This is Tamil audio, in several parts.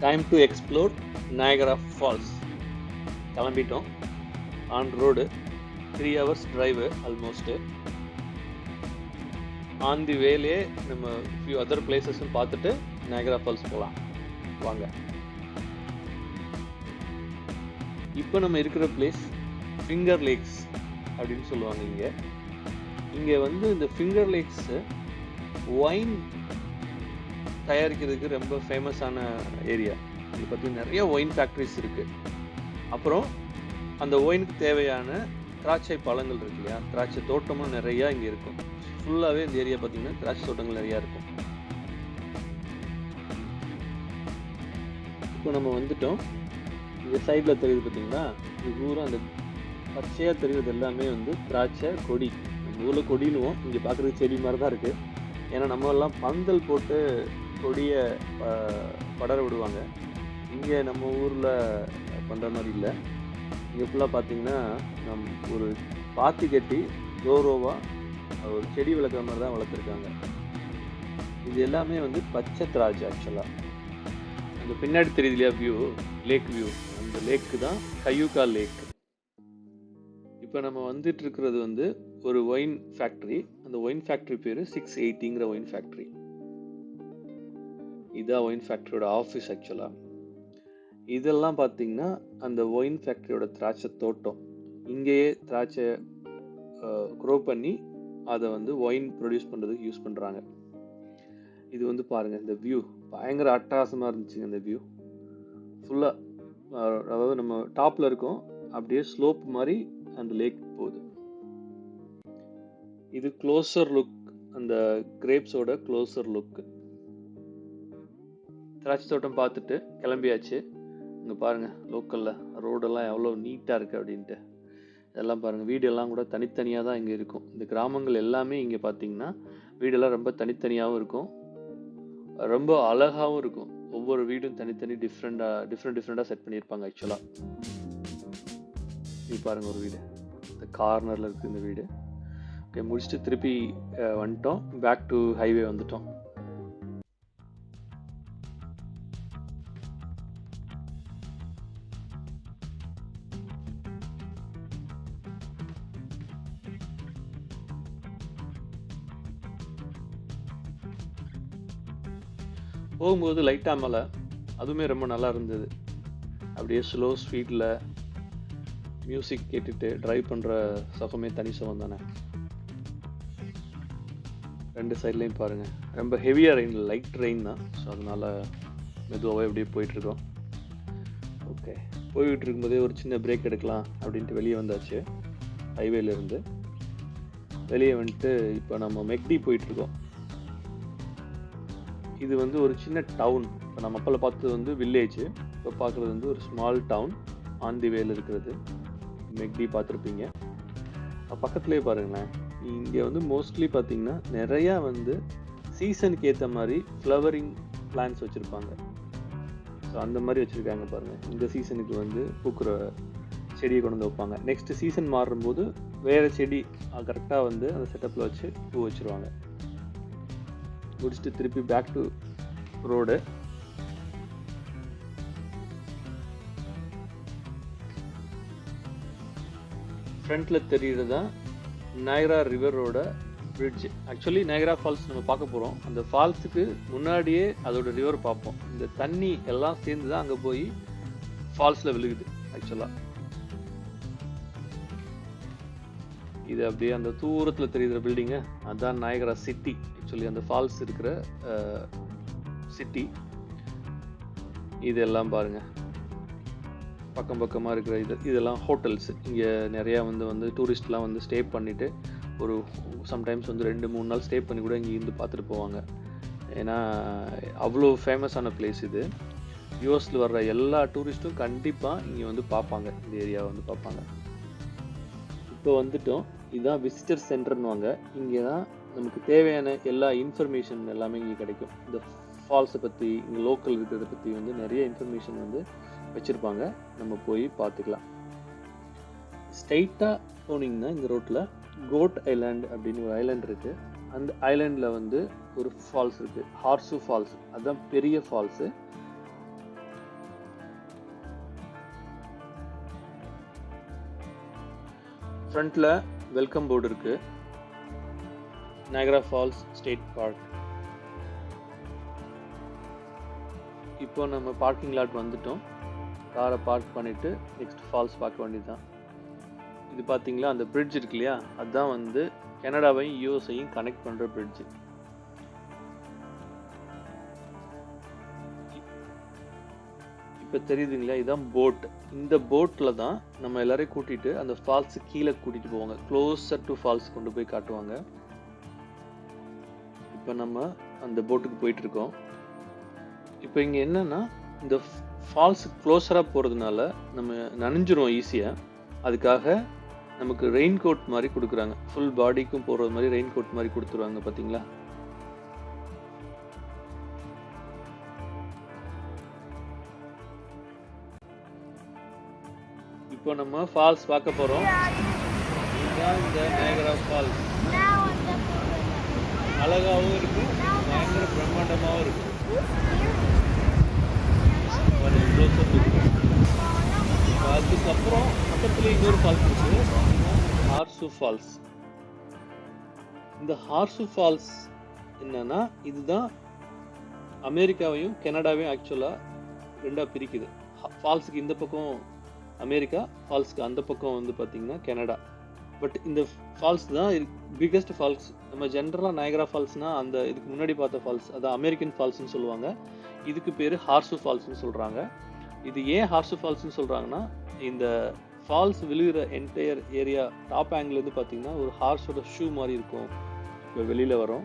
Time to explore Niagara Falls கிளம்பிட்டோம். On road three hours drive almost on the வேலே நம்ம ஃபியூ அதர் பிளேசஸும் பார்த்துட்டு நயகரா ஃபால்ஸ் போகலாம் வாங்க. இப்போ நம்ம இருக்கிற பிளேஸ் ஃபிங்கர் லேக்ஸ் அப்படின்னு சொல்லுவாங்க இங்கே. இங்கே வந்து இந்த ஃபிங்கர் லேக்ஸு ஒயின் தயாரிக்கிறதுக்கு ரொம்ப ஃபேமஸான ஏரியா அது பார்த்தீங்கன்னா நிறைய ஒயின் ஃபேக்ட்ரிஸ் இருக்குது அப்புறம் அந்த ஒயினுக்கு தேவையான திராட்சை பழங்கள் இருக்கு இல்லையா? திராட்சை தோட்டமும் நிறையா இங்கே இருக்கும். ஃபுல்லாகவே இந்த ஏரியா பார்த்தீங்கன்னா திராட்சை தோட்டங்கள் நிறையா இருக்கும். இப்போ நம்ம வந்துட்டோம். இந்த சைடில் தெரியுது பார்த்தீங்கன்னா இது பூரா அந்த பச்சையாக தெரிகிறது எல்லாமே வந்து திராட்சை கொடி. நம்ம ஊரில் கொடினுவோம் இங்கே பார்க்குறதுக்கு செடி மாதிரி தான் இருக்குது ஏன்னா நம்ம எல்லாம் பந்தல் போட்டு கொடியை படர விடுவாங்க. இங்கே நம்ம ஊரில் பண்ணுற மாதிரி இல்லை. இங்கே ஃபுல்லாக பார்த்தீங்கன்னா நம் ஒரு பாத்தி கட்டி ரோரோவாக ஒரு செடி வளர்க்குற மாதிரி தான் வளர்த்துருக்காங்க. இது எல்லாமே வந்து பச்சை திராட்சை ஆக்சுவலாக அந்த பின்னாடி தெரியுது இல்லையா வியூ லேக் வியூ அந்த லேக்கு தான் கையூகா லேக் இப்போ நம்ம வந்துட்டு இருக்கிறது வந்து ஒரு ஒயின் ஃபேக்ட்ரி அந்த ஒயின் ஃபேக்ட்ரி பேர் சிக்ஸ் எயிட்டிங்கிற ஒயின் ஃபேக்ட்ரி இதான் ஒயின் ஃபேக்ட்ரியோட ஆஃபீஸ் ஆக்சுவலாக இதெல்லாம் பார்த்தீங்கன்னா அந்த ஒயின் ஃபேக்ட்ரியோட திராட்சை தோட்டம். இங்கேயே திராட்சை க்ரோ பண்ணி அதை வந்து ஒயின் ப்ரொடியூஸ் பண்ணுறதுக்கு யூஸ் பண்ணுறாங்க இது வந்து பாருங்கள் இந்த வியூ பயங்கர அட்டகாசமாக இருந்துச்சுங்க இந்த வியூ ஃபுல்லாக அதாவது நம்ம டாப்பில் இருக்கோம் அப்படியே ஸ்லோப் மாதிரி அந்த லேக் போகுது. இது க்ளோஸர் லுக் அந்த கிரேப்ஸோட க்ளோஸர் லுக்கு திராட்சை தோட்டம் பார்த்துட்டு கிளம்பியாச்சு. இங்கே பாருங்கள் லோக்கலில் ரோடெல்லாம் எவ்வளோ நீட்டாக இருக்குது அப்படின்ட்டு. இதெல்லாம் பாருங்கள் வீடெல்லாம் கூட தனித்தனியாக தான் இங்கே இருக்கும். இந்த கிராமங்கள் எல்லாமே இங்கே பார்த்தீங்கன்னா வீடெல்லாம் ரொம்ப தனித்தனியாகவும் இருக்கும். ரொம்ப அழகாகவும் இருக்கும். ஒவ்வொரு வீடும் தனித்தனி டிஃப்ரெண்ட்டாக டிஃப்ரெண்ட் டிஃப்ரெண்ட்டாக செட் பண்ணியிருப்பாங்க ஆக்சுவலாக இது பாருங்கள் ஒரு வீடு. இந்த கார்னரில் இருக்குது இந்த வீடு. ஓகே முடிச்சுட்டு திருப்பி வந்துட்டோம். பேக் டு ஹைவே வந்துட்டோம். போகும்போது லைட்டாக மலை அதுவுமே ரொம்ப நல்லா இருந்தது. அப்படியே ஸ்லோ ஸ்பீடில் மியூசிக் கேட்டுட்டு ட்ரைவ் பண்ணுற சுகமே தனி சுகம் தானே. ரெண்டு சைட்லேயும் பாருங்கள் ரொம்ப ஹெவியாக ரெயின் லைட் ரெயின் தான். ஸோ அதனால் மெதுவாகவே அப்படியே போயிட்டுருக்கோம். ஓகே போய்கிட்டு இருக்கும்போதே ஒரு சின்ன பிரேக் எடுக்கலாம் அப்படின்ட்டு வெளியே வந்தாச்சு. ஹைவேலேருந்து வெளியே வந்துட்டு இப்போ நம்ம மெக்டி போயிட்டுருக்கோம். இது வந்து ஒரு சின்ன டவுன் இப்போ நம்ம அப்பல பார்த்தது வந்து வில்லேஜ் இப்போ பார்க்குறது வந்து ஒரு ஸ்மால் டவுன் ஆன் தி வேல இருக்கிறது. மெக்டி பார்த்துருப்பீங்க. பக்கத்துலேயே பாருங்களேன். இங்கே வந்து மோஸ்ட்லி பார்த்தீங்கன்னா நிறையா வந்து சீசனுக்கு ஏற்ற மாதிரி ஃப்ளவரிங் பிளான்ஸ் வச்சுருப்பாங்க. ஸோ அந்த மாதிரி வச்சுருக்காங்க பாருங்கள் இந்த சீசனுக்கு வந்து பூக்கிற செடியை கொண்டு வந்து வைப்பாங்க. நெக்ஸ்ட் சீசன் மாறும்போது வேறு செடி கரெக்டாக வந்து அந்த செட்டப்பில் வச்சு பூ வச்சுருவாங்க. முடிச்சுட்டு திருப்பி பேக் டு ரோடு ஃப்ரண்ட்டில் தெரிகிறது தான் நயரா ரிவரோட பிரிட்ஜ் ஆக்சுவலி நயரா ஃபால்ஸ் நம்ம பார்க்க போகிறோம் அந்த ஃபால்ஸுக்கு முன்னாடியே அதோட ரிவர் பார்ப்போம். இந்த தண்ணி எல்லாம் சேர்ந்து தான் அங்கே போய் ஃபால்ஸில் விழுகுது ஆக்சுவலாக இது அப்படியே அந்த தூரத்தில் தெரியுற பில்டிங்கு அதுதான் நாயகரா சிட்டி ஆக்சுவலி அந்த ஃபால்ஸ் இருக்கிற சிட்டி இதெல்லாம் பாருங்கள் பக்கம் பக்கமாக இருக்கிற இது இதெல்லாம் ஹோட்டல்ஸ் இங்கே நிறையா வந்து வந்து டூரிஸ்ட்லாம் வந்து ஸ்டே பண்ணிவிட்டு ஒரு சம்டைம்ஸ் வந்து ரெண்டு மூணு நாள் ஸ்டே பண்ணி கூட இங்கே இருந்து பார்த்துட்டு போவாங்க. ஏன்னா அவ்வளோ ஃபேமஸான பிளேஸ் இது. யூஎஸில் வர்ற எல்லா டூரிஸ்ட்டும் கண்டிப்பாக இங்கே வந்து பார்ப்பாங்க. இந்த ஏரியாவை வந்து பார்ப்பாங்க. இப்போ வந்துட்டோம். இதுதான் விசிட்டர் சென்டர்னுவாங்க இங்கே தான் நமக்கு தேவையான எல்லா இன்ஃபர்மேஷன் எல்லாமே இங்கே கிடைக்கும். இந்த ஃபால்ஸை பற்றி இங்கே லோக்கல் இருக்கிறத பற்றி வந்து நிறைய இன்ஃபர்மேஷன் வந்து வச்சுருப்பாங்க. நம்ம போய் பார்த்துக்கலாம். ஸ்ட்ரைட்டாக போனீங்கன்னா இந்த ரோட்டில் கோட் ஐலாண்ட் அப்படின்னு ஒரு ஐலாண்ட் இருக்குது அந்த ஐலாண்டில் வந்து ஒரு ஃபால்ஸ் இருக்குது ஹார்சு ஃபால்ஸ் அதுதான் பெரிய ஃபால்ஸு ஃப்ரண்ட்டில் வெல்கம் போர்டு இருக்குது நயகரா ஃபால்ஸ் ஸ்டேட் பார்க் இப்போ நம்ம பார்க்கிங் லாட் வந்துட்டோம். காரை பார்க் பண்ணிவிட்டு நெக்ஸ்ட் ஃபால்ஸ் பார்க்க வேண்டியது தான் இது பார்த்தீங்களா? அந்த பிரிட்ஜ் இருக்கு இல்லையா? அதுதான் வந்து கனடாவையும் யூஎஸ்ஐயும் கனெக்ட் பண்ணுற பிரிட்ஜ் இப்போ தெரியுதுங்களா? இதுதான் போட் இந்த போட்டில் தான் நம்ம எல்லாரையும் கூட்டிட்டு அந்த ஃபால்ஸு கீழே கூட்டிகிட்டு போவாங்க. க்ளோஸர் டு ஃபால்ஸ் கொண்டு போய் காட்டுவாங்க. இப்போ நம்ம அந்த போட்டுக்கு போயிட்டு இருக்கோம் இப்போ இங்கே என்னன்னா இந்த ஃபால்ஸ் க்ளோஸராக போகிறதுனால நம்ம நனைஞ்சிரும் ஈஸியாக அதுக்காக நமக்கு ரெயின் கோட் மாதிரி கொடுக்குறாங்க. ஃபுல் பாடிக்கும் போடுறது மாதிரி ரெயின் கோட் மாதிரி கொடுத்துருவாங்க பார்த்தீங்களா? இப்போ நம்ம ஃபால்ஸ் பார்க்க போகிறோம் இதுதான் இந்த நேகரா ஃபால்ஸ் அழகாகவும் இருக்கும் பயங்கர பிரம்மாண்டமாகவும் இருக்கும். அதுக்கப்புறம் பக்கத்துல இன்னொரு ஃபால்ஸ் இருக்கு. ஹார்சு ஃபால்ஸ் இந்த ஹார்சு ஃபால்ஸ் என்னன்னா இதுதான் அமெரிக்காவையும் கனடாவையும் ஆக்சுவலாக ரெண்டாக பிரிக்குது. ஃபால்ஸுக்கு இந்த பக்கம் அமெரிக்கா ஃபால்ஸ்க்கு அந்த பக்கம் வந்து பார்த்திங்கன்னா கனடா. பட் இந்த ஃபால்ஸ் தான் பிக்கஸ்ட் ஃபால்ஸ் நம்ம ஜென்ரலாக நயகரா ஃபால்ஸ்னால் அந்த இதுக்கு முன்னாடி பார்த்த ஃபால்ஸ் அதான் அமெரிக்கன் ஃபால்ஸ்னு சொல்லுவாங்க. இதுக்கு பேர் ஹார்சு ஃபால்ஸ்னு சொல்கிறாங்க இது ஏன் ஹார்சு ஃபால்ஸ்னு சொல்கிறாங்கன்னா இந்த ஃபால்ஸ் விழுகிற என்டையர் ஏரியா டாப் ஆங்கிலேருந்து பார்த்தீங்கன்னா ஒரு ஹார்ஸோட ஷூ மாதிரி இருக்கும். இப்போ வெளியில் வரும்.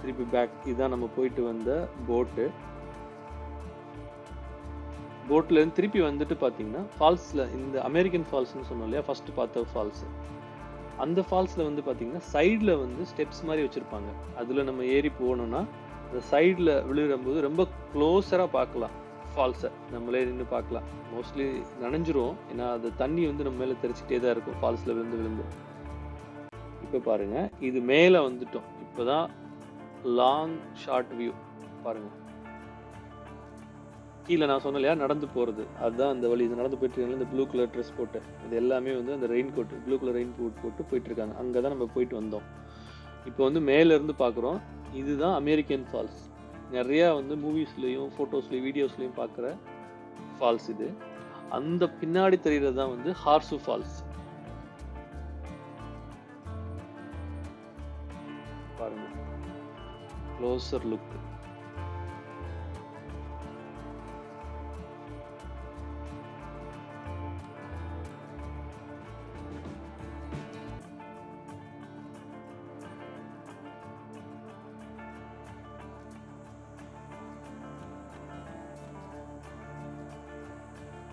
திருப்பி பேக் இதுதான் நம்ம போயிட்டு வந்த போட்டு போட்லேருந்து திருப்பி வந்துட்டு பார்த்தீங்கன்னா ஃபால்ஸில் இந்த அமெரிக்கன் ஃபால்ஸ்னு சொன்னோம் இல்லையா ஃபஸ்ட்டு பார்த்த ஃபால்ஸு அந்த ஃபால்ஸில் வந்து பார்த்திங்கன்னா சைடில் வந்து ஸ்டெப்ஸ் மாதிரி வச்சுருப்பாங்க. அதில் நம்ம ஏறி போனோம்னா அந்த சைடில் விழுகிறம்போது ரொம்ப க்ளோஸராக பார்க்கலாம் ஃபால்ஸை நம்மளே நின்று பார்க்கலாம். மோஸ்ட்லி நனைஞ்சிரும். ஏன்னா அது தண்ணி வந்து நம்ம மேலே தெரிச்சிட்டே தான் இருக்கும் ஃபால்ஸில் விழுந்து விழுந்து. இப்போ பாருங்கள் இது மேலே வந்துட்டோம். இப்போதான் லாங் ஷார்ட் வியூ பாருங்கள் கீழே நான் சொன்ன இல்லையா நடந்து போகிறது அதுதான் அந்த வழி. இது நடந்து போயிட்டு இந்த ப்ளூ கலர் ட்ரெஸ் போட்டு இது எல்லாமே வந்து அந்த rain coat blue colour rain coat போட்டு போயிட்டுருக்காங்க. அங்கே தான் நம்ம போயிட்டு வந்தோம். இப்போ வந்து மேலேருந்து பார்க்குறோம் இதுதான் அமெரிக்கன் ஃபால்ஸ் நிறையா வந்து மூவிஸ்லேயும் ஃபோட்டோஸ்லேயும் வீடியோஸ்லேயும் பார்க்குற ஃபால்ஸ் இது. அந்த பின்னாடி தெரிகிறது தான் வந்து ஹார்சு ஃபால்ஸ் பாருங்க. க்ளோசர் லுக்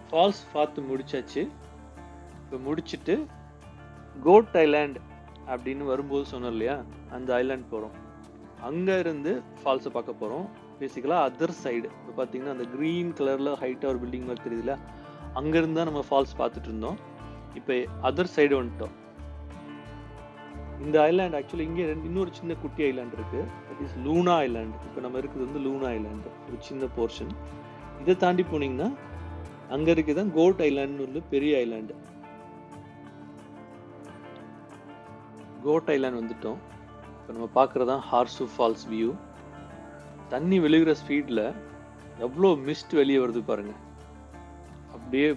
ஃபால்ஸ் பார்த்து முடிச்சாச்சு. இப்போ முடிச்சுட்டு கோட் ஐலாண்ட் அப்படின்னு வரும்போது சொன்னோம் இல்லையா? அந்த ஐலாண்ட் போகிறோம் அங்கே இருந்து ஃபால்ஸை பார்க்க போகிறோம் பேசிக்கலாக அதர் சைடு இப்போ பார்த்தீங்கன்னா அந்த க்ரீன் கலரில் ஹைட்டாக ஒரு பில்டிங் மாதிரி தெரியுதுல? அங்கேருந்து தான் நம்ம ஃபால்ஸ் பார்த்துட்டு இருந்தோம். இப்போ அதர் சைடு வந்துட்டோம். இந்த ஐலாண்ட் ஆக்சுவலி இங்கே ரெண்டு இன்னொரு சின்ன குட்டி ஐலாண்ட் இருக்குது தட் இஸ் லூனா ஐலாண்ட் இப்போ நம்ம இருக்குது வந்து லூனா ஐலாண்டு ஒரு சின்ன போர்ஷன் இதை தாண்டி போனீங்கன்னா அங்க இருக்குதான் கோட் ஐலாண்ட்னு உள்ள பெரிய ஐலாண்டு. கோட் ஐலாண்ட் வந்துட்டோம். இப்போ நம்ம பார்க்குறதான் ஹார்சு ஃபால்ஸ் வியூ. தண்ணி விழுகிற ஸ்பீடில் எவ்வளோ மிஸ்ட் வெளியே வருது பாருங்கள் அப்படியே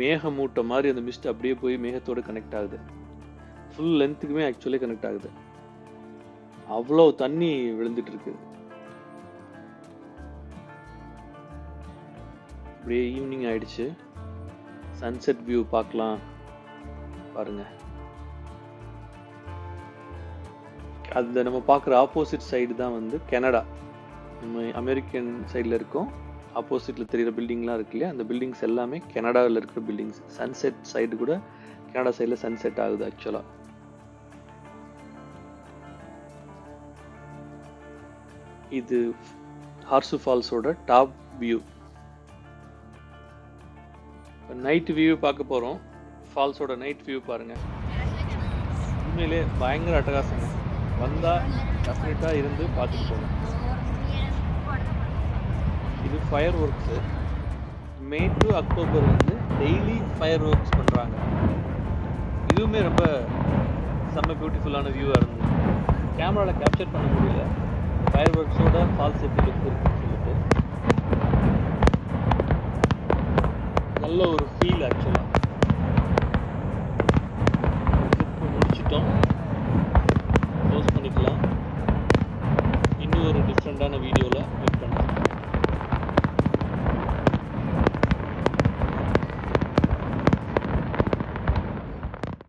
மேகமூட்டை மாதிரி அந்த மிஸ்ட் அப்படியே போய் மேகத்தோடு கனெக்ட் ஆகுது. ஃபுல் லென்த்துக்குமே ஆக்சுவலி கனெக்ட் ஆகுது. அவ்வளோ தண்ணி விழுந்துட்டு இருக்குது அப்படியே ஈவினிங் ஆயிடுச்சு. சன்செட் வியூ பார்க்கலாம். பாருங்க. அந்த நம்ம பார்க்குற ஆப்போசிட் சைடு தான் வந்து கனடா நம்ம அமெரிக்கன் சைடில் இருக்கோம். ஆப்போசிட்டில் தெரிகிற பில்டிங்லாம் இருக்கு இல்லையா? அந்த பில்டிங்ஸ் எல்லாமே கனடாவில் இருக்கிற பில்டிங்ஸ் சன்செட் சைடு கூட கனடா சைடில் சன்செட் ஆகுது ஆக்சுவலாக இது ஹார்சு ஃபால்ஸோட டாப் வியூ இப்போ நைட் வியூ பார்க்க போகிறோம் ஃபால்ஸோட நைட் வியூ பாருங்கள் உண்மையிலே பயங்கர அட்டகாசங்க. வந்தால் டெஃபினட்டாக இருந்து பார்த்துட்டு போகணும் இது fireworks May to October வந்து டெய்லி ஃபயர் ஒர்க்ஸ் பண்ணுறாங்க இதுவுமே ரொம்ப செம்ம பியூட்டிஃபுல்லான வியூவாக இருந்தது. கேமராவில் கேப்சர் பண்ண முடியல. ஃபயர் ஒர்க்ஸோட ஃபால்ஸ் எப்படி லுக் நல்ல ஒரு ஃபீல் ஆக்சுவலாக